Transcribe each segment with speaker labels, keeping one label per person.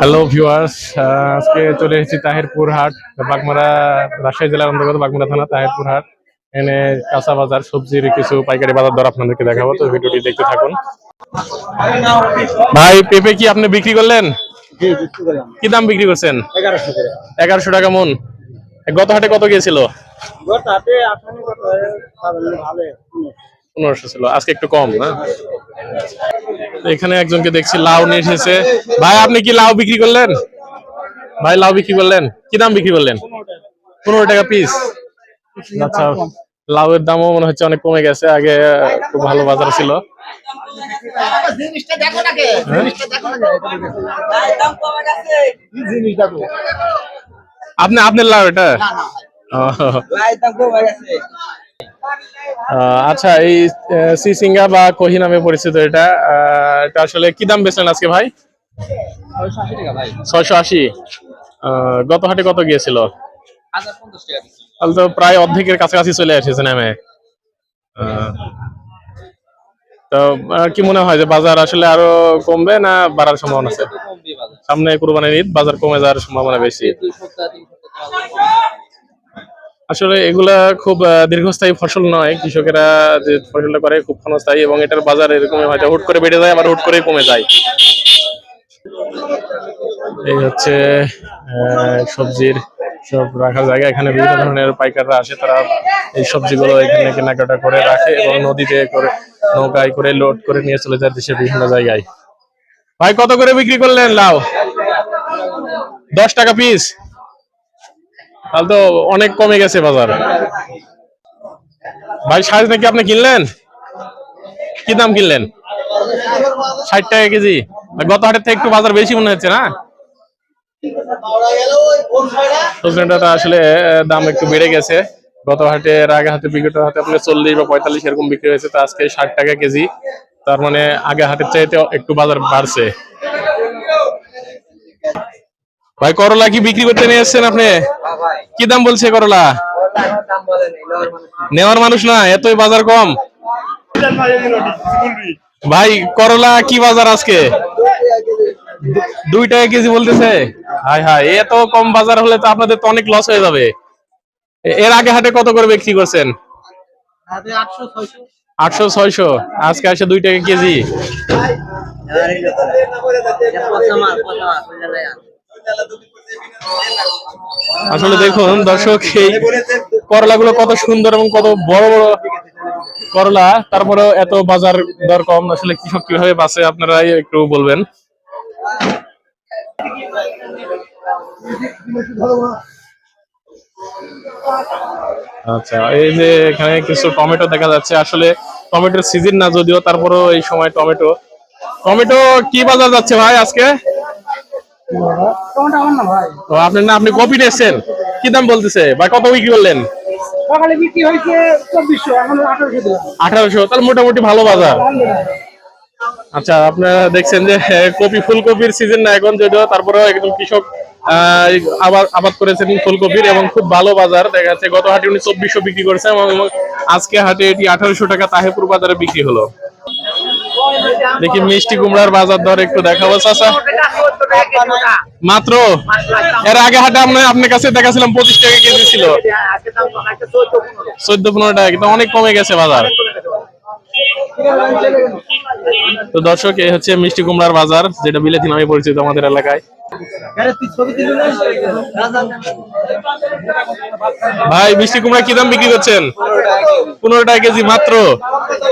Speaker 1: Hello viewers আজকে চলে এসেছি তাহিরপুর হাট বাগমারা রাজশাহী জেলার অন্তর্গত বাগমারা থানা তাহিরপুর হাট। এনে কাঁচা বাজার সবজির কিছু পাইকারি বাজার দর আপনাদেরকে দেখাবো তো ভিডিওটি দেখতে থাকুন। ভাই পেঁপে কি আপনি বিক্রি করলেন? কি দাম বিক্রি করছেন?
Speaker 2: এগারোশো
Speaker 1: এগারোশো টাকা মন। গত হাটে কত গিয়েছিল? পনেরোশো ছিল আজকে একটু কম না? এখানে একজনকে দেখছি লাউ নিয়ে এসেছে। ভাই আপনি কি লাউ বিক্রি করলেন? ভাই লাউ বিক্রি করলেন? কি দাম বিক্রি করলেন? পনেরো টাকা পিস আচ্ছা লাউয়ের দামও মনে হচ্ছে অনেক কমে গেছে আগে খুব ভালো বাজার ছিল। আপনি আপনার লাউ এটা? আচ্ছা এই সি সিসিঙ্গা বা কহি নামে পরিচিত এটা। এটা আসলে কি দাম বেচলেন আজকে ভাই?
Speaker 2: ছয়শো আশি।
Speaker 1: গত হাটে কত গিয়েছিল? তাহলে তো প্রায় অর্ধেকের কাছাকাছি চলে এসেছে নামে। তো কি মনে হয় যে বাজার আসলে আরও কমবে না বাড়ার সম্ভাবনা আছে? সামনে কুরবানির ঈদ, বাজার কমে যাওয়ার সম্ভাবনা বেশি
Speaker 2: দুই সপ্তাহ তিন সপ্তাহ
Speaker 1: আসলে এগুলা খুব দীর্ঘস্থায়ী ফসল নয়। কৃষকেরা যে ফসলটা করে খুব ক্ষণস্থায়ী এবং এটার বাজার এরকম হয়তো হুট করে বেড়ে যায়, আবার হুট করে কমে যায়। এই হচ্ছে সবজির সব রাখার জায়গা। এখানে বিভিন্ন ধরনের পাইকাররা আসে, তারা এই সবজিগুলো এখানে কেনাকাটা করে রাখে এবং নদীতে করে, নৌকায় করে লোড করে নিয়ে চলে যায় দেশের বিভিন্ন জায়গায়। ভাই, কত করে বিক্রি করলেন লাউ? দশ টাকা পিস তাহলে তো অনেক কমে গেছে বাজার। ভাই সাজ নাকি আপনি কিনলেন? কি দাম কিনলেন? ষাট টাকা কেজি। গত হাটের থেকে একটু বাজার বেশি মনে হচ্ছে না? আসলে দাম একটু বেড়ে গেছে। গত হাটে আগে হাতে বিগত হাতে আপনার চল্লিশ বা পঁয়তাল্লিশ এরকম বিক্রি হয়েছে, তো আজকে ষাট টাকা কেজি। তার মানে আগে হাটের চাইতে একটু বাজার বাড়ছে। ভাই করলা কি বিক্রি করতে নিয়ে এসছেন আপনি? কি দাম বলছে করলা নেওয়ার মানুষ না, এতই বাজার কম। ভাই করলা কি বাজার আজকে? দুই টাকা কেজি বলতেছে। হাই হাই এত কম বাজার হলে তো আপনাদের তো অনেক লস হয়ে যাবে। এর আগে হাটে কত করে বিক্রি করছেন?
Speaker 2: আটশো ছয়শো।
Speaker 1: আজকে আসে দুই টাকা কেজি। আসলে দেখুন, দর্শক, এই করলাগুলো কত সুন্দর এবং কত বড় বড় করলা তারপরেও এত বাজার দর কম। আসলে কৃষক কীভাবে বাঁচে, আপনারাই একটু বলবেন। আচ্ছা এই যে এখানে কিছু টমেটো দেখা যাচ্ছে। আসলে টমেটোর সিজন না, যদিও তারপরেও এই সময় টমেটো। টমেটো কি বাজার যাচ্ছে ভাই আজকে
Speaker 2: কোনটা আমার না ভাই
Speaker 1: তো আপনি না আপনি কপি নিয়েছেন? কি দাম বলতেছে? বা কত বিক্রি করলেন?
Speaker 2: সকালে বিক্রি হয়েছে চব্বিশশো এখন আঠারোশো দিলাম।
Speaker 1: আঠারোশো তাহলে মোটামুটি ভালো বাজার। আচ্ছা আপনারা দেখছেন যে কপি ফুলকপির সিজন না এখন যদিও তারপরেও একজন কৃষক আহ, এই আবাদ করেছেন ফুলকপির এবং খুব ভালো বাজার। দেখা যাচ্ছে গত হাটে উনি চব্বিশশো বিক্রি করেছেন এবং আজকে হাটে এটি আঠারোশো টাকা তাহেপুর বাজারে বিক্রি হলো। দেখি মিষ্টি কুমড়ার বাজার দর একটু দেখাবো, চাচা। মাত্র? এর আগে হাটে আমরা আপনার কাছে দেখাছিলাম পঁচিশ টাকা কেজি ছিল। চোদ্দ পনেরো টাকা, কিন্তু অনেক কমে গেছে বাজার। তো দর্শক, এই হচ্ছে মিষ্টি কুমড়ার বাজার, যেটা বিলেতি নামে পরিচিত আমাদের এলাকায়। ভাই, মিষ্টি কুমড়া কি দাম বিক্রি করছেন? পনেরো টাকা কেজি মাত্র।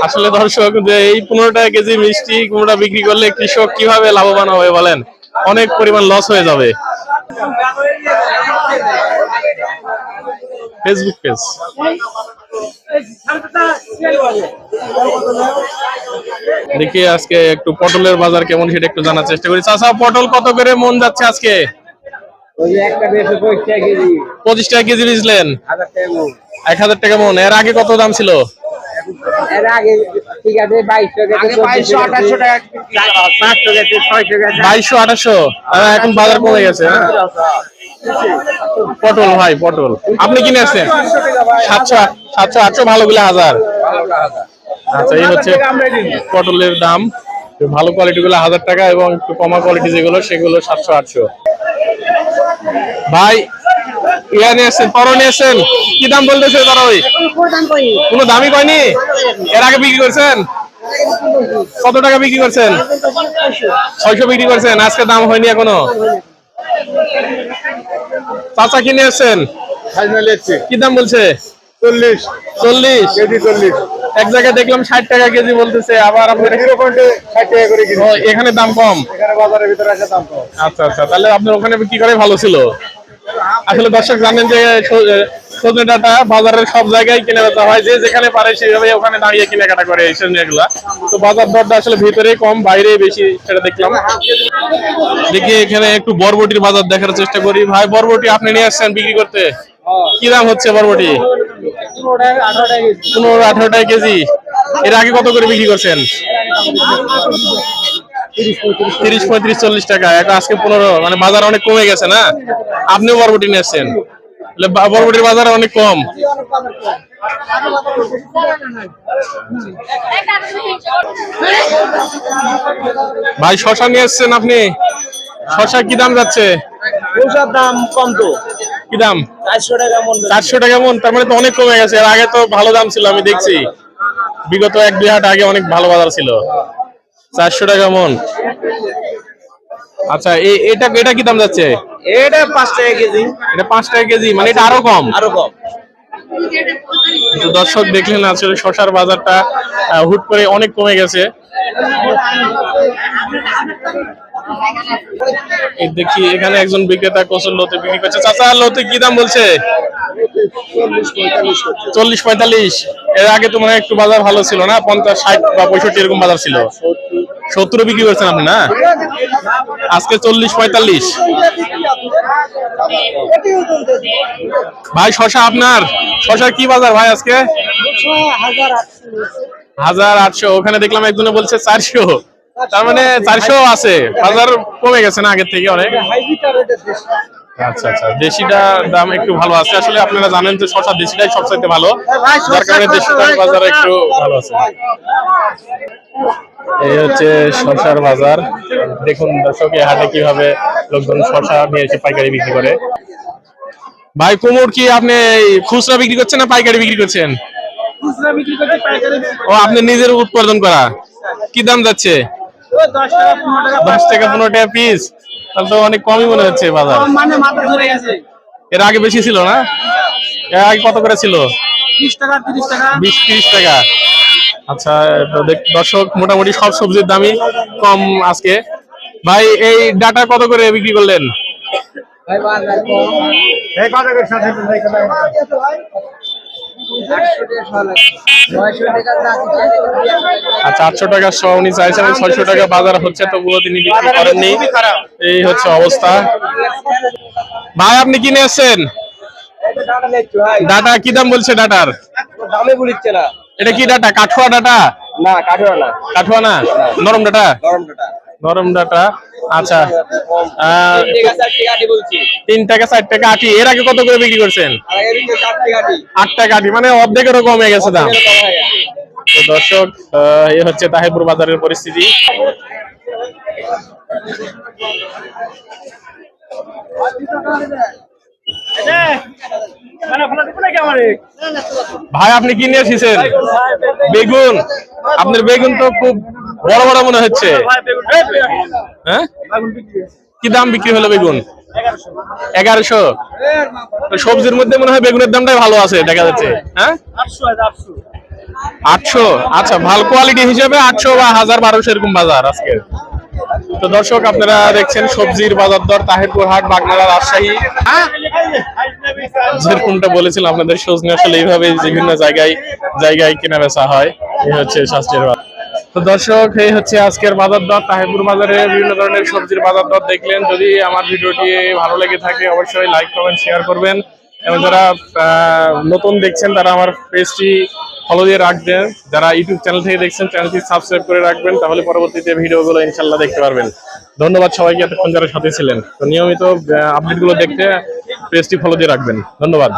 Speaker 1: আসলে দর্শক, যে এই পনেরো টাকা কেজি মিষ্টি কুমড়া বিক্রি করলে কৃষক কীভাবে লাভবান হবে বলেন? অনেক পরিমাণ লস হয়ে যাবে। ফেসবুক পেজ দেখি আজকে একটু পটলের বাজার কেমন সেটা একটু জানার চেষ্টা করি। চাচা পটল কত করে মন যাচ্ছে আজকে?
Speaker 2: পঁচিশ টাকা কেজি।
Speaker 1: বেচলেন।
Speaker 2: মন।
Speaker 1: এক হাজার টাকা মন। এর আগে কত দাম ছিল?
Speaker 2: এর আগে ঠিক আছে বাইশশো আঠাশশো
Speaker 1: আঠাশশো। এখন বাজার কমে গেছে হ্যাঁ? পটল, ভাই, পটল। আপনি কিনে আসছেন? সাতশো সাতশো, আটশো, ভালো গুলো হাজার। আচ্ছা এই হচ্ছে পটলের দাম। ভালো কোয়ালিটি গুলো হাজার টাকা এবং একটু কমা কোয়ালিটি যেগুলো, সেগুলো সাতশো, আটশো। ভাই, ইয়া নিয়ে এসছেন পরো নিয়ে এসছেন কি দাম বলতেছে তারা ওই? কোনো দামই কয়নি? এর আগে বিক্রি করছেন? কত টাকা বিক্রি করছেন? ছয়শো বিক্রি করছেন? আজকে দাম হয়নি এখনও? চাচা কিনে এসছেন কি দাম বলছে?
Speaker 3: চল্লিশ।
Speaker 1: চল্লিশ?
Speaker 3: কেজি চল্লিশ।
Speaker 1: এক জায়গায় দেখলাম ষাট টাকা কেজি বলতেছে আবার এখানে দাম কম?
Speaker 3: বাজারের ভিতরে দাম কম।
Speaker 1: আচ্ছা আচ্ছা তাহলে আপনার ওখানে কি করে ভালো ছিল? আসলে দর্শক জানেন যে সজনে বাজারের সব জায়গায় কিনে বেচা হয়। যে যেখানে পারে সেভাবে ওখানে দাঁড়িয়ে কেনাকাটা করে এই সজনে তো বাজার দরটা আসলে ভিতরে কম বাইরে বেশি, সেটা দেখলাম। দেখি এখানে একটু বরবটির বাজার দেখার চেষ্টা করি। ভাই, বরবটি আপনি নিয়ে আসছেন বিক্রি করতে? কি দাম হচ্ছে বরবটি? পনেরো আঠারো টাকা কেজি। এর আগে কত করে বিক্রি করছেন? তিরিশ পঁয়ত্রিশ, চল্লিশ টাকা। আজকে পনেরো মানে বাজার অনেক কমে গেছে না? আপনিও বরবটি নিয়ে বা- বরবটির বাজার অনেক কম। ভাই শশা নিয়ে এসছেন আপনি? শশা কি দাম যাচ্ছে?
Speaker 2: ওসব দাম কম তো।
Speaker 1: কি দাম?
Speaker 2: চারশো টাকা মন
Speaker 1: চারশো টাকা মন তার মানে তো অনেক কমে গেছে। এর আগে তো ভালো দাম ছিল আমি দেখছি। বিগত এক দুই হাট আগে অনেক ভালো বাজার ছিল। চারশো টাকা মন। আচ্ছা এটা এটা কি দাম যাচ্ছে?
Speaker 2: এটা পাঁচ টাকা কেজি।
Speaker 1: এটা পাঁচ টাকা কেজি মানে এটা আরও কম?
Speaker 2: আরও কম।
Speaker 1: তো দর্শক দেখলেন আসলে শশার বাজারটা হুট করে অনেক কমে গেছে। দেখি এখানে একজন বিক্রেতা কচুর লোতে বিক্রি করছে। চাচা লোতে কি দাম বলছে? চল্লিশ পঁয়তাল্লিশ। এর আগে তো মনে একটু বাজার ভালো ছিল না পঞ্চাশ ষাট বা পঁয়ষট্টি এরকম বাজার ছিল। সত্তর বিক্রি করছেন আপনি না? আজকে চল্লিশ পঁয়তাল্লিশ। ভাই, শশা আপনার? শশার কি বাজার ভাই আজকে? হাজার আটশো। ওখানে দেখলাম একজনে বলছে চারশো। তার মানে চারশো আছে। বাজার কমে গেছে না আগের থেকে অনেক? আচ্ছা আচ্ছা। দেশিটা দাম একটু ভালো আছে। আসলে আপনারা জানেন যে শশা দেশিটাই সবচাইতে ভালো। যার কারণে দেশিটার বাজার একটু ভালো আছে। এই হচ্ছে শশার বাজার। দেখুন দর্শক এই হাটে কীভাবে লোকজন শশা নিয়ে এসে পাইকারি বিক্রি করে। ভাই কুমড় কি আপনি খুচরা বিক্রি করছেন না পাইকারি বিক্রি করছেন? ও আপনি নিজের উৎপাদন করা। কি দাম যাচ্ছে? দশ টাকা পনেরো টাকা পিস তাহলে তো অনেক কমই মনে হচ্ছে বাজার।
Speaker 2: মানে
Speaker 1: এর আগে বেশি ছিল না? এর আগে কত করে ছিল?
Speaker 2: ত্রিশ টাকা তিরিশ টাকা।
Speaker 1: বিশ ত্রিশ টাকা। আচ্ছা দেখ- দর্শক মোটামুটি সব সবজির দামই কম আজকে। ভাই এই ডাটা কত করে বিক্রি করলেন? আচ্ছা আটশো টাকা শ উনি চাইছেন ছয়শো টাকা বাজার হচ্ছে তবুও তিনি বিক্রি করেননি। এই হচ্ছে অবস্থা। ভাই আপনি কিনে এসছেন ডাটা কি দাম বলছে ডাটার?
Speaker 2: দামে বলিচ্ছে না।
Speaker 1: এটা কি ডাটা কাঠুয়া ডাটা?
Speaker 2: না কাঠুয়া না।
Speaker 1: কাঠুয়া না নরম ডাটা?
Speaker 2: গরম টাকা
Speaker 1: নরম ডাটা। আচ্ছা। তিন টাকা চার টাকা আটি। এর আগে কত করে বিক্রি করছেন? আট টাকা আটি। মানে অর্ধেকেরও কমে গেছে দাম। তো দর্শক এই হচ্ছে তাহিপুর বাজারের পরিস্থিতি। ভাই, আপনি কি নিয়ে এসেছেন? বেগুন। আপনার বেগুন তো খুব বড় বড় মনে হচ্ছে? হ্যাঁ? কি দাম বিক্রি হলো বেগুন? এগারোশো। সবজির মধ্যে মনে হয় বেগুনের দামটাই ভালো আছে, দেখা যাচ্ছে। হ্যাঁ? আটশো। আচ্ছা ভালো কোয়ালিটি হিসেবে আটশো বা হাজার বারোশো এরকম বাজার আজকে। তো দর্শক, আপনারা দেখছেন সবজির বাজার দর, তাহিরপুর হাট, বাগনালা, রাজশাহী। যেরকমটা বলেছিলাম আপনাদের, সজনে আসলে এইভাবে বিভিন্ন জায়গায় জায়গায় কেনা বেচা হয়। এই হচ্ছে শাস্ত্রের বাজার। তো দর্শক, এই হচ্ছে আজকের বাজার দর। তাহিরপুর বাজারে বিভিন্ন ধরনের সবজির বাজার দর দেখলেন। যদি আমার ভিডিওটি ভালো লেগে থাকে, অবশ্যই লাইক কমেন্ট শেয়ার করবেন। এবং যারা নতুন দেখছেন, তারা আমার পেজটি ফলো দিয়ে রাখবেন। যারা ইউটিউব চ্যানেল থেকে দেখছেন চ্যানেলটি সাবস্ক্রাইব করে রাখবেন। তাহলে পরবর্তীতে ভিডিওগুলো ইনশাল্লাহ দেখতে পারবেন। ধন্যবাদ সবাইকে এতক্ষণ যারা সাথে ছিলেন। তো নিয়মিত আপডেটগুলো দেখতে পেজটি ফলো দিয়ে রাখবেন। ধন্যবাদ।